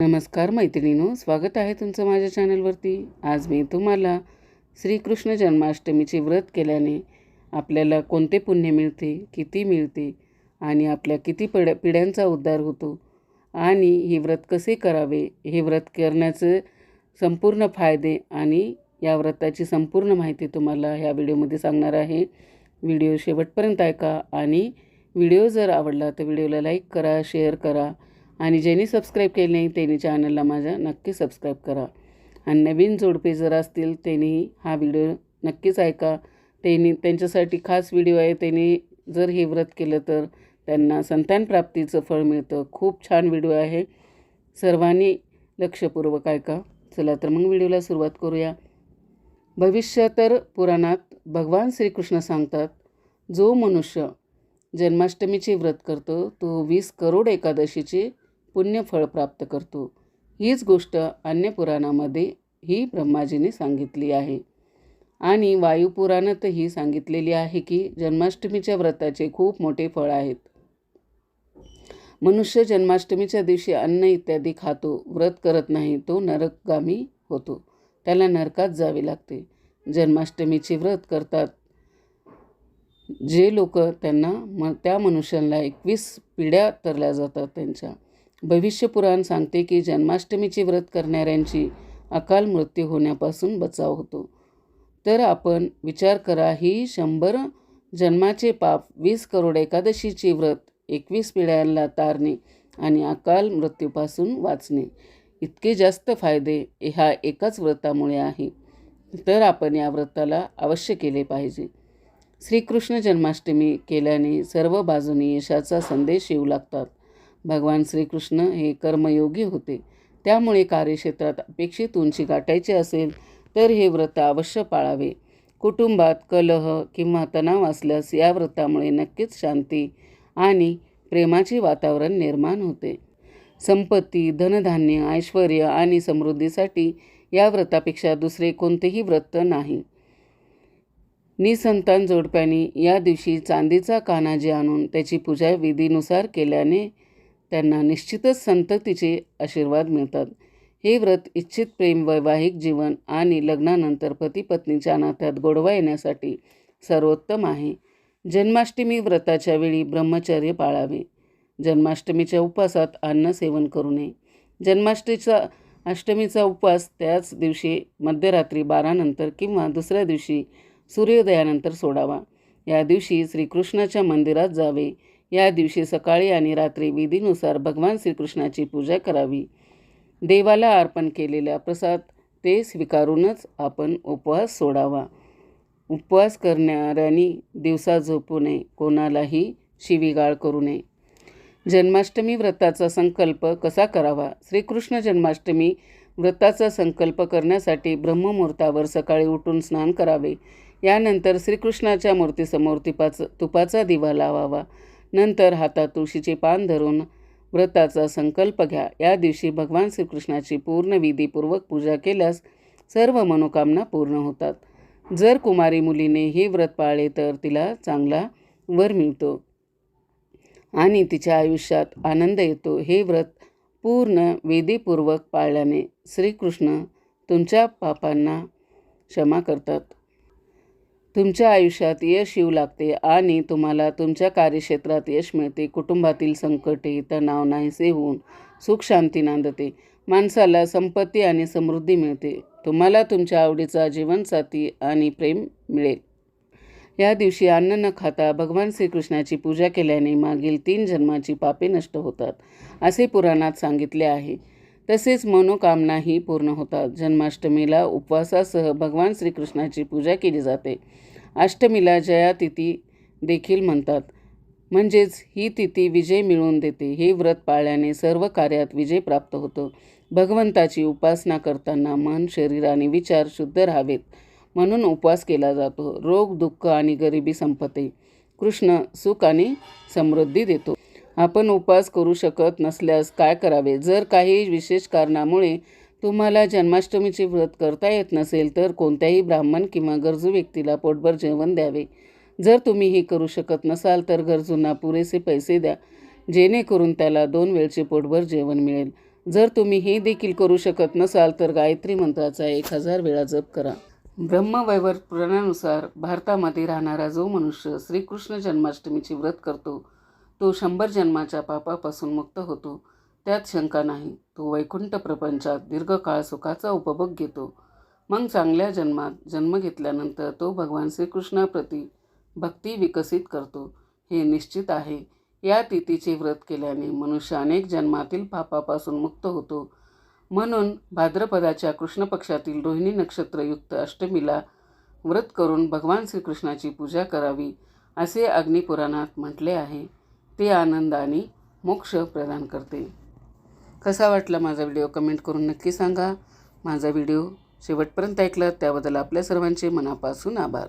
नमस्कार मैत्रिणीनो स्वागत आहे तुमचं माझ्या चॅनलवरती. आज मी तुम्हाला श्रीकृष्ण जन्माष्टमीचे व्रत केल्याने आपल्याला कोणते पुण्य मिळते किती मिळते आणि आपल्या किती पिढ्या पिढ्यांचा उद्धार होतो आणि हे व्रत कसे करावे हे व्रत करण्याचं संपूर्ण फायदे आणि या व्रताची संपूर्ण माहिती तुम्हाला ह्या व्हिडिओमध्ये सांगणार आहे. व्हिडिओ शेवटपर्यंत ऐका आणि व्हिडिओ जर आवडला तर व्हिडिओला लाईक करा शेअर करा आणि ज्यांनी सबस्क्राईब केले नाही त्यांनी चॅनलला माझ्या नक्की सबस्क्राईब करा. आणि नवीन जोडपे जर असतील त्यांनी हा व्हिडिओ नक्कीच ऐका. त्यांनी त्यांच्यासाठी खास व्हिडिओ आहे. त्यांनी जर हे व्रत केलं तर त्यांना संतानप्राप्तीचं फळ मिळतं. खूप छान व्हिडिओ आहे. सर्वांनी लक्षपूर्वक ऐका. चला तर मग व्हिडिओला सुरुवात करूया. भविष्य तर पुराणात भगवान श्रीकृष्ण सांगतात जो मनुष्य जन्माष्टमीचे व्रत करतो तो वीस करोड एकादशीचे पुण्यफळ प्राप्त करतो. हीच गोष्ट अन्य पुराणामध्ये ही ब्रह्माजीने सांगितली आहे. आणि वायुपुराणातही सांगितलेली आहे की जन्माष्टमीच्या व्रताचे खूप मोठे फळ आहेत. मनुष्य जन्माष्टमीच्या दिवशी अन्न इत्यादी खातो व्रत करत नाही तो नरकगामी होतो. त्याला नरकात जावे लागते. जन्माष्टमीचे व्रत करतात. जे लोक त्यांना म त्या मनुष्याला एकवीस पिढ्या तरल्या जातात त्यांच्या. भविष्यपुराण सांगते की जन्माष्टमीचे व्रत करणाऱ्यांची अकाल मृत्यू होण्यापासून बचाव होतो. तर आपण विचार करा ही शंभर जन्माचे पाप वीस करोड एकादशीचे व्रत एकवीस पिढ्यांना तारणे आणि अकाल मृत्यूपासून वाचणे. इतके जास्त फायदे ह्या एकाच व्रतामुळे आहे. तर आपण या व्रताला अवश्य केले पाहिजे. श्रीकृष्ण जन्माष्टमी केल्याने सर्व बाजूनी यशाचा संदेश येऊ लागतात. भगवान श्रीकृष्ण हे कर्मयोगी होते. त्यामुळे कार्यक्षेत्रात अपेक्षित उंची गाठायची असेल तर हे व्रत अवश्य पाळावे. कुटुंबात कलह किंवा तणाव असल्यास या व्रतामुळे नक्कीच शांती आणि प्रेमाचे वातावरण निर्माण होते. संपत्ती धनधान्य ऐश्वर आणि समृद्धीसाठी या व्रतापेक्षा दुसरे कोणतेही व्रत नाही. निसंतान जोडप्याने या दिवशी चांदीचा कानाजी आणून त्याची पूजा विधीनुसार केल्याने त्यांना निश्चितच संततीचे आशीर्वाद मिळतात. हे व्रत इच्छित प्रेम वैवाहिक जीवन आणि लग्नानंतर पती पत्नीच्या नात्यात गोडवा येण्यासाठी सर्वोत्तम आहे. जन्माष्टमी व्रताच्या वेळी ब्रह्मचर्य पाळावे. जन्माष्टमीच्या उपवासात अन्न सेवन करू नये. जन्माष्टमीचा अष्टमीचा उपवास त्याच दिवशी मध्यरात्री बारानंतर किंवा दुसऱ्या दिवशी सूर्योदयानंतर सोडावा. या दिवशी श्रीकृष्णाच्या मंदिरात जावे. या दिवशी सकाळी आणि रात्री विधीनुसार भगवान श्रीकृष्णाची पूजा करावी. देवाला अर्पण केलेला प्रसाद ते स्वीकारूनच आपण उपवास सोडावा. उपवास करणाऱ्यांनी दिवसा झोपू नये कोणालाही शिवीगाळ करू नये. जन्माष्टमी व्रताचा संकल्प कसा करावा? श्रीकृष्ण जन्माष्टमी व्रताचा संकल्प करण्यासाठी ब्रह्ममुहूर्तावर सकाळी उठून स्नान करावे. यानंतर श्रीकृष्णाच्या मूर्तीसमोर तिपाचं तुपाचा दिवा लावावा. नंतर हातात तुळशीचे पान धरून व्रताचा संकल्प घ्या. या दिवशी भगवान श्रीकृष्णाची पूर्ण विधीपूर्वक पूजा केल्यास सर्व मनोकामना पूर्ण होतात. जर कुमारी मुलीने हे व्रत पाळले तर तिला चांगला वर मिळतो आणि तिच्या आयुष्यात आनंद येतो. हे व्रत पूर्ण वेदीपूर्वक पाळल्याने श्रीकृष्ण तुमच्या पापांना क्षमा करतात. तुमच्या आयुष्यात यश येऊ लागते आणि तुम्हाला तुमच्या कार्यक्षेत्रात यश मिळते. कुटुंबातील संकटे तणाव नाहीसे होऊन सुख शांती नांदते. माणसाला संपत्ती आणि समृद्धी मिळते. तुम्हाला तुमच्या आवडीचा जीवनसाथी आणि प्रेम मिळेल. या दिवशी अन्न न खाता भगवान श्रीकृष्णाची पूजा केल्याने मागील तीन जन्माची पापे नष्ट होतात असे पुराणात सांगितले आहे. तसेच मनोकामनाही पूर्ण होतात. जन्माष्टमीला उपवासासह भगवान श्रीकृष्णाची पूजा केली जाते. अष्टमीला जया तिथी देखील म्हणतात. म्हणजेच ही तिथी विजय मिळवून देते. हे व्रत पाळल्याने सर्व कार्यात विजय प्राप्त होतो. भगवंताची उपासना करताना मन शरीर आणि विचार शुद्ध राहावेत म्हणून उपवास केला जातो. रोग दुःख आणि गरिबी संपते. कृष्ण सुख आणि समृद्धी देतो. आपण उपवास करू शकत नसल्यास काय करावे? जर काही विशेष कारणामुळे तुम्हाला जन्माष्टमीचे व्रत करता येत नसेल तर कोणत्याही ब्राह्मण किंवा गरजू व्यक्तीला पोटभर जेवण द्यावे. जर तुम्ही हे करू शकत नसाल तर गरजूंना पुरेसे पैसे द्या जेणेकरून त्याला दोन वेळचे पोटभर जेवण मिळेल. जर तुम्ही हे देखील करू शकत नसाल तर गायत्री मंत्राचा एक हजार वेळा जप करा. ब्रह्मवैवर पुराणानुसार भारतामध्ये राहणारा जो मनुष्य श्रीकृष्ण जन्माष्टमीचे व्रत करतो तो शंभर जन्माच्या पापापासून मुक्त होतो. त्यात शंका नाही. तो वैकुंठ प्रपंचात दीर्घकाळ सुखाचा उपभोग घेतो. मग चांगल्या जन्मात जन्म घेतल्यानंतर तो भगवान श्रीकृष्णाप्रती भक्ती विकसित करतो. हे निश्चित आहे. या तिथीचे व्रत केल्याने मनुष्य अनेक जन्मातील पापापासून मुक्त होतो. म्हणून भाद्रपदाच्या कृष्ण पक्षातील रोहिणी नक्षत्रयुक्त अष्टमीला व्रत करून भगवान श्रीकृष्णाची पूजा करावी असे अग्निपुराणात म्हटले आहे. ते आनंद आणि मोक्ष प्रदान करते. कसा वाटला माझा व्हिडिओ कमेंट करून नक्की सांगा. माझा व्हिडिओ शेवटपर्यंत ऐकला त्याबद्दल आपल्या सर्वांचे मनापासून आभार.